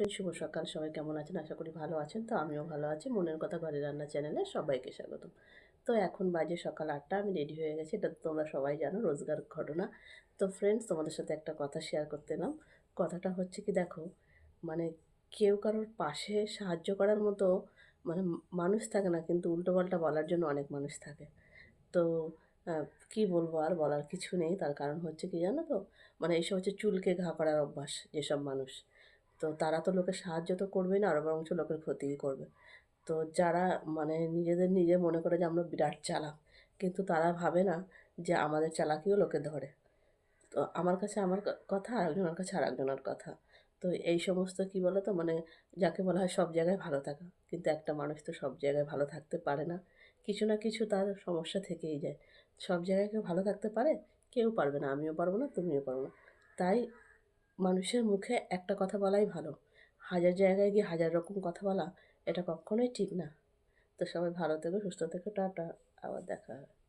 Friend শুভ সকাল। সবাই কেমন আছেন? আশা করি ভালো আছেন। তো আমিও ভালো আছি। মনের কথা ঘরে রান্না চ্যানেলে সবাইকে স্বাগত তো এখন বাজে সকাল আটটা, আমি রেডি হয়ে গেছি। এটা তোমরা সবাই জানো, রোজগার ঘটনা। তো ফ্রেন্ডস তোমাদের সাথে একটা কথা শেয়ার করতে এলাম। কথাটা হচ্ছে কি, দেখো মানে কেউ কারোর পাশে সাহায্য করার মতো মানে মানুষ থাকে না, কিন্তু উল্টোপাল্টা বলার জন্য অনেক মানুষ থাকে। তো কি বলব আর বলার কিছু নেই। তার কারণ হচ্ছে কি জানো তো? মানে এইসব হচ্ছে চুলকে ঘা করার অভ্যাস, যেসব মানুষ। তো তারা তো লোকের সাহায্য তো করবেই না আরও বরঞ্চ লোকের ক্ষতিই করবে। তো যারা মানে নিজেদের নিজে মনে করে যে আমরা বিরাট চালাক, কিন্তু তারা ভাবে না যে আমাদের চালাকিও লোকে ধরে। তো আমার কাছে আমার কথা আর একজনের কাছে আর একজনের কথা। তো এই সমস্ত কি বলো তো মানে যাকে বলা হয় সব জায়গায় ভালো থাকা। কিন্তু একটা মানুষ তো সব জায়গায় ভালো থাকতে পারে না। কিছু না কিছু তার সমস্যা থেকেই যায়। সব জায়গায় কেউ ভালো থাকতে পারে, কেউ পারবে না। আমিও পারব না, তুমিও পারব না। তাই মানুষের মুখে একটা কথা বলাই ভালো। হাজার জায়গায় গিয়ে হাজার রকম কথা বলা, এটা কখনোই ঠিক না। তো সবাই ভালো থেকো, সুস্থ থেকো, টাটা। আবার দেখা হবে।